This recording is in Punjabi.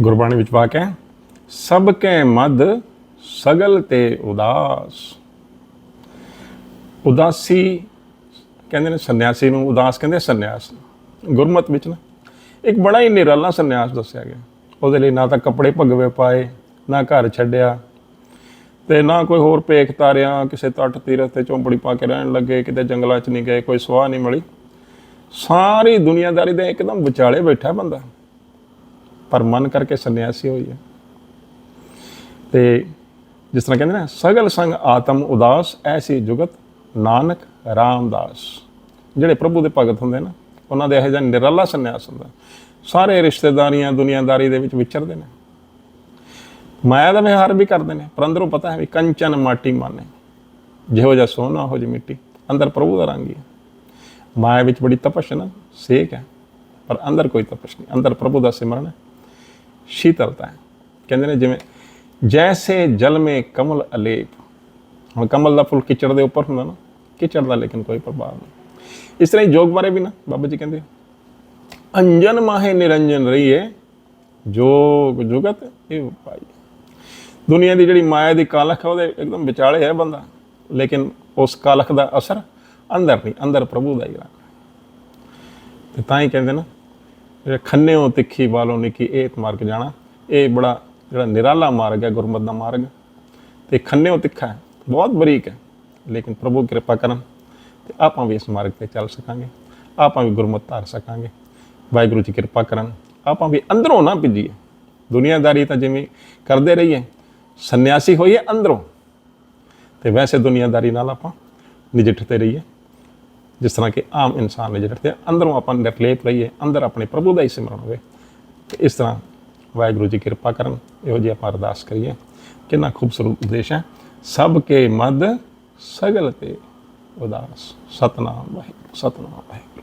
ਗੁਰਬਾਣੀ ਵਿੱਚ ਵਾਕ ਹੈ, ਸਭ ਕੈ ਮਦ, ਸਗਲ ਤੇ ਉਦਾਸ। ਉਦਾਸੀ ਕਹਿੰਦੇ ਨੇ ਸੰਨਿਆਸੀ ਨੂੰ, ਉਦਾਸ ਕਹਿੰਦੇ ਸੰਨਿਆਸ ਗੁਰਮਤ ਵਿੱਚ ਨਾ, ਇੱਕ ਬੜਾ ਹੀ ਨਿਰਾਲਾ ਸੰਨਿਆਸ ਦੱਸਿਆ ਗਿਆ। ਉਹਦੇ ਲਈ ਨਾ ਤਾਂ ਕੱਪੜੇ ਭਗਵੇ ਪਾਏ, ਨਾ ਘਰ ਛੱਡਿਆ, ਤੇ ਨਾ ਕੋਈ ਹੋਰ ਭੇਖ ਤਾਰਿਆ, ਕਿਸੇ ਤੱਟ ਤੀਰਥ ਤੇ ਝੌਂਪੜੀ ਪਾ ਕੇ ਰਹਿਣ ਲੱਗੇ, ਕਿਤੇ ਜੰਗਲਾਂ 'ਚ ਨਹੀਂ ਗਏ, ਕੋਈ ਸਵਾਹ ਨਹੀਂ ਮਿਲੀ। ਸਾਰੀ ਦੁਨੀਆਦਾਰੀ ਦੇ ਇੱਕਦਮ ਵਿਚਾਲੇ ਬੈਠਾ ਬੰਦਾ। ਪਰ ਮਨ ਕਰਕੇ ਸੰਨਿਆਸੀ ਹੋਈ ਹੈ। ਤੇ ਜਿਸ ਤਰ੍ਹਾਂ ਕਹਿੰਦੇ ਨਾ, ਸਗਲ ਸੰਗ ਆਤਮ ਉਦਾਸ, ਐਸੀ ਜੁਗਤ ਨਾਨਕ ਰਾਮਦਾਸ। ਜਿਹੜੇ ਪ੍ਰਭੂ ਦੇ ਭਗਤ ਹੁੰਦੇ ਨਾ, ਉਹਨਾਂ ਦੇ ਇਹੋ ਜਿਹਾ ਨਿਰਾਲਾ ਸੰਨਿਆਸ ਹੁੰਦਾ। ਸਾਰੇ ਰਿਸ਼ਤੇਦਾਰੀਆਂ, ਦੁਨੀਆਦਾਰੀ ਦੇ ਵਿੱਚ ਵਿਚਰਦੇ ਨੇ। ਮਾਇਆ ਦਾ ਵਿਹਾਰ ਵੀ ਕਰਦੇ ਨੇ, ਪਰ ਅੰਦਰੋਂ ਪਤਾ ਹੈ ਵੀ ਕੰਚਨ ਮਾਟੀ ਮਾਨੇ। ਜਿਹੋ ਜਿਹਾ ਸੋਨਾ ਹੋ ਜੀ ਮਿੱਟੀ। ਅੰਦਰ ਪ੍ਰਭੂ ਦਾ ਰੰਗ ਹੀ ਹੈ। ਮਾਇਆ ਵਿੱਚ ਬੜੀ ਤਪਸ਼ ਹੈ ਨਾ, ਸੇਕ ਹੈ। ਪਰ ਅੰਦਰ ਕੋਈ ਤਪਸ਼ ਨਹੀਂ। ਅੰਦਰ ਪ੍ਰਭੂ ਦਾ ਸਿਮਰਨ ਹੈ। ਸ਼ੀਤਲਤਾ ਹੈ। ਕਹਿੰਦੇ ਨੇ ਜਿਵੇਂ, ਜੈਸੇ ਜਲ ਮੇ ਕਮਲ ਅਲੇਪ। ਹੁਣ ਕਮਲ ਦਾ ਫੁੱਲ ਕਿਚੜ ਦੇ ਉੱਪਰ ਹੁੰਦਾ ਨਾ, ਕਿਚੜ ਦਾ ਲੇਕਿਨ ਕੋਈ ਪ੍ਰਭਾਵ ਨਹੀਂ। ਇਸ ਤਰ੍ਹਾਂ ਹੀ ਜੋਗ ਬਾਰੇ ਵੀ ਨਾ, ਬਾਬਾ ਜੀ ਕਹਿੰਦੇ, ਅੰਜਨ ਮਾਹੇ ਨਿਰੰਜਨ ਰਹੀਏ, ਜੋਗ ਜੁਗਤ ਇਹ ਪਾਈ ਦੁਨੀਆ ਦੀ ਜਿਹੜੀ ਮਾਇਆ ਦੀ ਕਾਲਖ ਹੈ ਉਹਦੇ ਇੱਕਦਮ ਵਿਚਾਲੇ ਹੈ ਬੰਦਾ, ਲੇਕਿਨ ਉਸ ਕਾਲਖ ਦਾ ਅਸਰ ਅੰਦਰ ਨਹੀਂ, ਅੰਦਰ ਪ੍ਰਭੂ ਦਾ ਹੀ ਰੰਗ ਤੇ ਤਾਂ ਹੀ ਕਹਿੰਦੇ ਨਾ ਜਿਹੜਾ ਖੰਨਿਓ ਤਿੱਖੀ ਵਾਲੋਂ ਨਿੱਕੀ, ਇਹ ਮਾਰਗ ਜਾਣਾ। ਇਹ ਬੜਾ ਜਿਹੜਾ ਨਿਰਾਲਾ ਮਾਰਗ ਹੈ, ਗੁਰਮਤ ਦਾ ਮਾਰਗ। ਤੇ ਖੰਨਿਓ ਤਿੱਖਾ ਹੈ, ਬਹੁਤ ਬਰੀਕ ਹੈ, ਲੇਕਿਨ ਪ੍ਰਭੂ ਕਿਰਪਾ ਕਰਨ ਤੇ ਆਪਾਂ ਵੀ ਇਸ ਮਾਰਗ ਤੇ ਚੱਲ ਸਕਾਂਗੇ, ਆਪਾਂ ਵੀ ਗੁਰਮਤਿ ਧਾਰ ਸਕਾਂਗੇ। ਵਾਹਿਗੁਰੂ ਜੀ ਕਿਰਪਾ ਕਰਨ, ਆਪਾਂ ਵੀ ਅੰਦਰੋਂ ਨਾ ਭਿੱਜੀਏ। ਦੁਨੀਆਦਾਰੀ ਤਾਂ ਜਿਵੇਂ ਕਰਦੇ ਰਹੀਏ, ਸੰਨਿਆਸੀ ਹੋਈਏ ਅੰਦਰੋਂ। ਤੇ ਵੈਸੇ ਦੁਨੀਆਦਾਰੀ ਨਾਲ ਆਪਾਂ ਨਜਿੱਠਦੇ ਰਹੀਏ। ਜਿਸ ਤਰ੍ਹਾਂ ਕਿ ਆਮ ਇਨਸਾਨ ਨੇ ਨਜਿੱਠਦੇ ਆ, ਅੰਦਰੋਂ ਆਪਾਂ ਨਿਰਲੇਪ ਰਹੀਏ ਅੰਦਰ ਆਪਣੇ ਪ੍ਰਭੂ ਦਾ ਹੀ ਸਿਮਰਨ ਹੋਵੇ। ਤੇ ਇਸ ਤਰ੍ਹਾਂ ਵਾਹਿਗੁਰੂ ਜੀ ਕਿਰਪਾ ਕਰਨ, ਇਹੋ ਜਿਹੀ ਆਪਾਂ ਅਰਦਾਸ ਕਰੀਏ। ਕਿੰਨਾ ਖੂਬਸੂਰਤ ਉਪਦੇਸ਼ ਹੈ, ਸਭ ਕੇ ਮਦ ਸਗਲ ਤੇ ਉਦਾਸ। ਸਤਨਾਮ ਵਾਹਿਗੁਰੂ ਸਤਨਾਮ ਵਾਹਿਗੁਰੂ।